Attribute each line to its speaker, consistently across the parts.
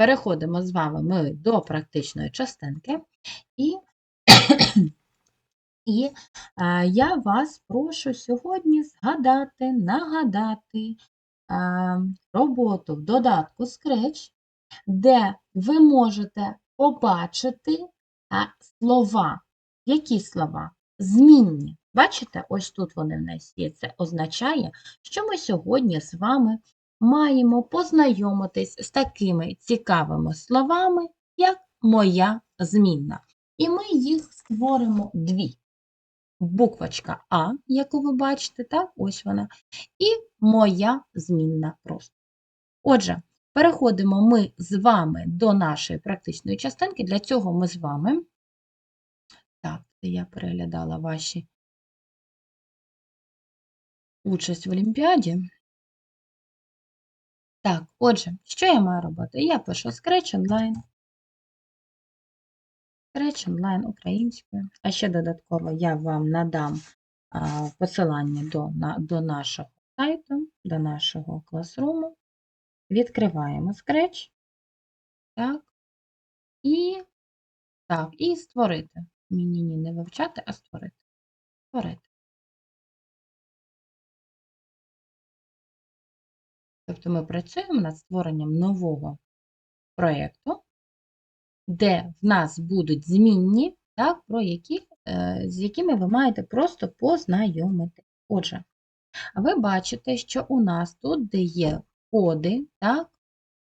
Speaker 1: переходимо з вами ми до практичної частинки, і, і е, я вас прошу сьогодні згадати, нагадати е, роботу в додатку Scratch, де ви можете побачити е, слова. Які слова? Змінні. Бачите, ось тут вони в нас є. Це означає, що ми сьогодні з вами маємо познайомитись з такими цікавими словами, як моя змінна. І ми їх створимо дві. Буквочка А, яку ви бачите, так, ось вона, і моя змінна просто. Отже, переходимо ми з вами до нашої практичної частинки. Для цього ми з вами. Так, я переглядала ваші участь в Олімпіаді. Так, отже, що я маю робити? Я пишу Scratch Online. Scratch Online українською. А ще додатково я вам надам посилання до, на, до нашого сайту, до нашого класруму. Відкриваємо Scratch. Так. І, так, і створити. Ні, ні, ні, не вивчати, а створити. Створити. Тобто ми працюємо над створенням нового проєкту, де в нас будуть змінні, так, про які, е, з якими ви маєте просто познайомити. Отже, ви бачите, що у нас тут, де є коди, так,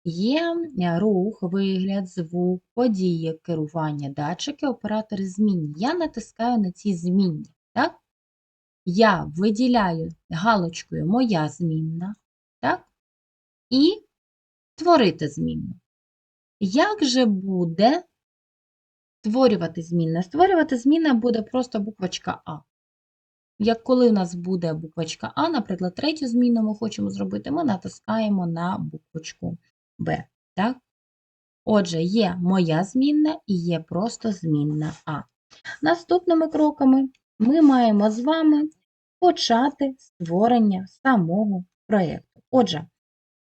Speaker 1: є рух, вигляд, звук, події, керування, датчики, оператори змінні. Я натискаю на ці змінні. Так? Я виділяю галочкою Моя змінна. Так? І творити змінну. Як же буде створювати змінна? Створювати змінна буде просто буквочка А. Як коли у нас буде буквочка А, наприклад, третю змінну ми хочемо зробити, ми натискаємо на буквочку Б. Так? Отже, є моя змінна і є просто змінна А. Наступними кроками ми маємо з вами почати створення самого проєкту. Отже,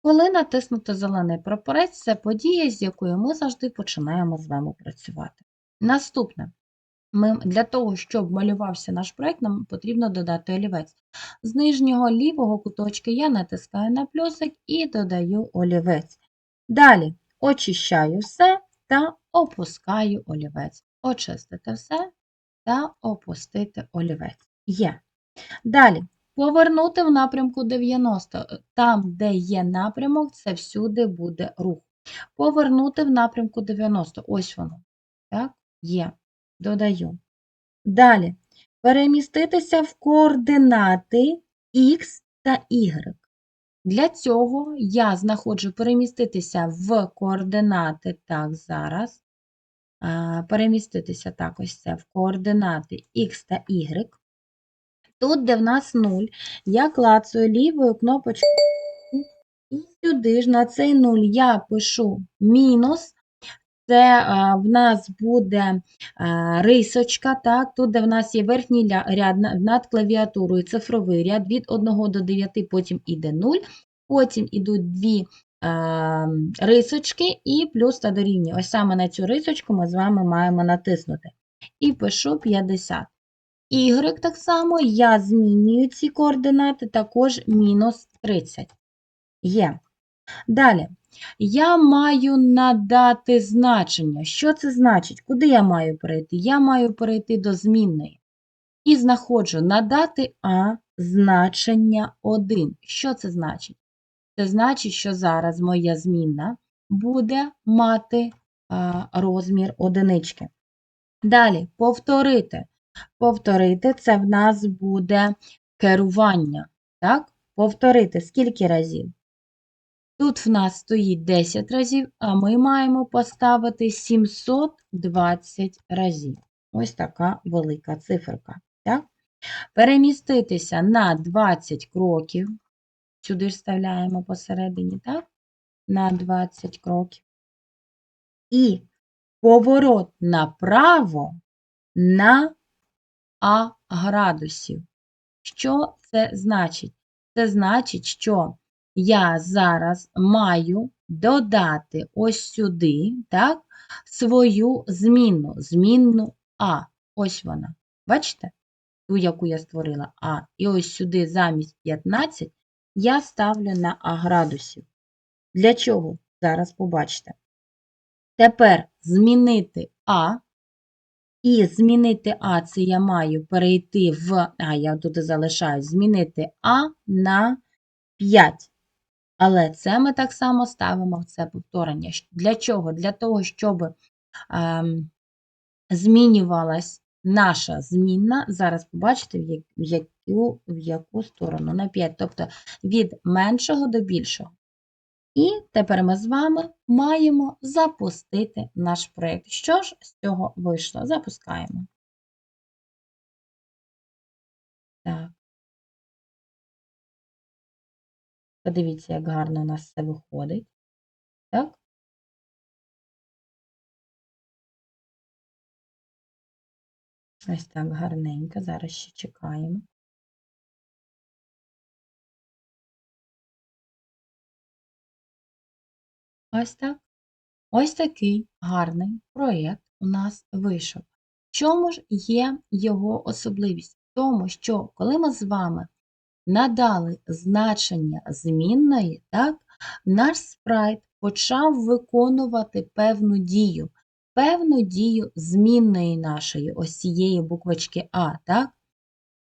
Speaker 1: коли натиснуто зелений прапорець, це подія, з якою ми завжди починаємо з вами працювати. Наступне. Ми, Для того, щоб малювався наш проєкт, нам потрібно додати олівець. З нижнього лівого куточка я натискаю на плюсик і додаю олівець. Далі очищаю все та опускаю олівець. Очистити все та опустити олівець. Є. Далі Повернути в напрямку 90. Там, де є напрямок, це всюди буде рух. Повернути в напрямку 90. Ось воно. Так, є. Додаю. Далі. Переміститися в координати Х та Y. Для цього я знаходжу переміститися в координати, так, зараз. Переміститися так, ось це в координати Х та Y. Тут, де в нас 0, я клацаю лівою кнопочкою і сюди ж на цей 0 я пишу мінус. Це а, в нас буде а, рисочка, так, тут, де в нас є верхній ряд над клавіатурою, цифровий ряд від 1 до 9, потім іде 0, потім йдуть дві а, рисочки і плюс та дорівнює. Ось саме на цю рисочку ми з вами маємо натиснути. І пишу 50. Y так само я змінюю ці координати також мінус 30. Є. Далі. Я маю надати значення. Що це значить? Куди я маю перейти? Я маю перейти до змінної. І знаходжу надати А значення 1. Що це значить? Це значить, що зараз моя змінна буде мати розмір одинички. Далі повторити. Повторити це в нас буде керування. Так? Повторити скільки разів? Тут в нас стоїть 10 разів, а ми маємо поставити 720 разів. Ось така велика циферка. Так? Переміститися на 20 кроків. Сюди ж вставляємо посередині, так? На 20 кроків. І поворот направо на а градусів. Що це значить? Це значить, що я зараз маю додати ось сюди, так, свою змінну, змінну А. Ось вона. Бачите? Ту, яку я створила А. І ось сюди замість 15 я ставлю на А градусів. Для чого? Зараз побачите. Тепер змінити А. І змінити А, це я маю перейти в, а, я тут і залишаю, змінити А на 5. Але це ми так само ставимо в це повторення. Для чого? Для того, щоб ем, змінювалась наша змінна. Зараз побачите, в яку, в яку сторону на 5, тобто від меншого до більшого. І тепер ми з вами маємо запустити наш проєкт. Що ж з цього вийшло? Запускаємо. Так. Подивіться, як гарно у нас все виходить. Так? Ось так гарненько. Зараз ще чекаємо. Ось так. Ось такий гарний проєкт у нас вийшов. В чому ж є його особливість? В тому, що коли ми з вами надали значення змінної, так, наш спрайт почав виконувати певну дію, певну дію змінної нашої, ось цієї буквочки А, так?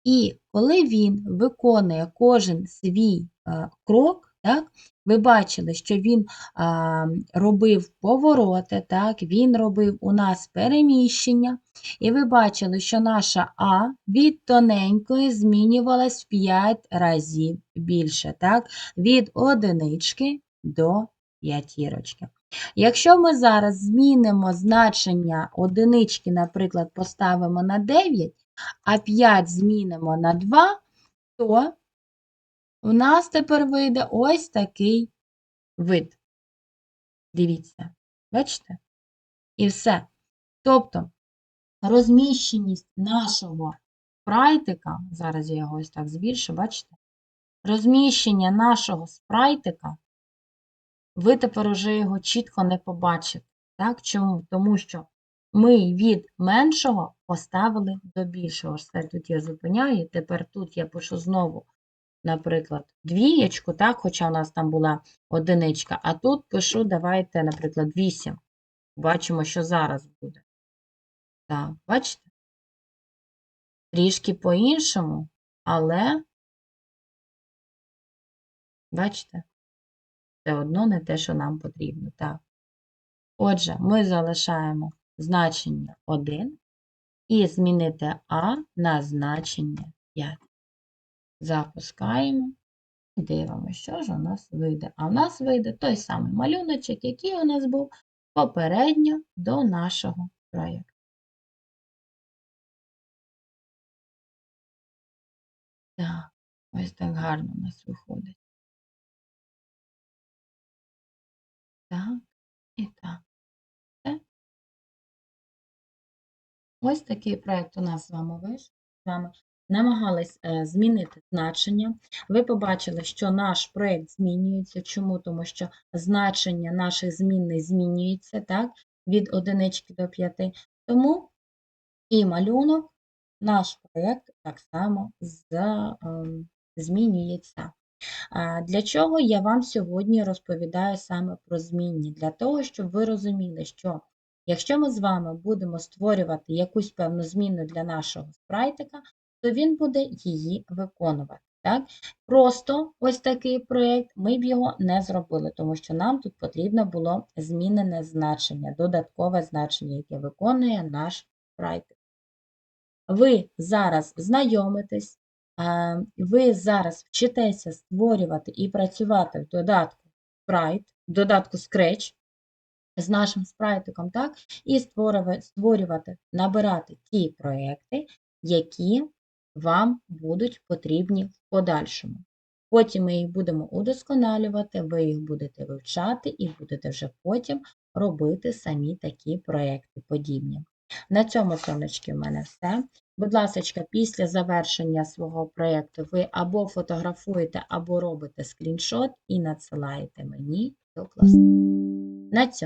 Speaker 1: І коли він виконує кожен свій е, крок, так, ви бачили, що він а, робив повороти, так, він робив у нас переміщення, і ви бачили, що наша А від тоненької змінювалась в 5 разів більше, так, від одинички до п'ятірочки. Якщо ми зараз змінимо значення одинички, наприклад, поставимо на 9, а 5 змінимо на 2, то у нас тепер вийде ось такий вид. Дивіться, бачите? І все. Тобто розміщеність нашого спрайтика, зараз я його ось так збільшу, бачите? Розміщення нашого спрайтика, ви тепер уже його чітко не побачите. Так? Чому? Тому що ми від меншого поставили до більшого. Все тут я зупиняю, тепер тут я пишу знову, наприклад, двієчку, так, хоча у нас там була одиничка, а тут пишу, давайте, наприклад, 8. Бачимо, що зараз буде. Так, бачите? Трішки по-іншому, але, бачите, все одно не те, що нам потрібно. Так. Отже, ми залишаємо значення 1 і змінити А на значення 5. Запускаємо і дивимося, що ж у нас вийде. А в нас вийде той самий малюночок, який у нас був попередньо до нашого проєкту. Так, ось так гарно у нас виходить. Так, і так. Все. Ось такий проєкт у нас з вами вийшов. Намагались е, змінити значення. Ви побачили, що наш проєкт змінюється. Чому? Тому що значення наших змінних змінюється так, від одинички до 5. Тому і малюнок, наш проєкт так само ем, змінюється. Для чого я вам сьогодні розповідаю саме про змінні? Для того, щоб ви розуміли, що якщо ми з вами будемо створювати якусь певну зміну для нашого спрайтика, то він буде її виконувати. Так? Просто ось такий проєкт ми б його не зробили, тому що нам тут потрібно було змінене значення, додаткове значення, яке виконує наш спрайтик. Ви зараз знайомитесь, ви зараз вчитеся створювати і працювати в додатку Sprite, в додатку Scratch з нашим спрайтиком, так? і створювати, набирати ті проекти, які вам будуть потрібні в подальшому. Потім ми їх будемо удосконалювати, ви їх будете вивчати і будете вже потім робити самі такі проекти подібні. На цьому, сонечки, в мене все. Будь ласка, після завершення свого проєкту ви або фотографуєте, або робите скріншот і надсилаєте мені клас. На цьому.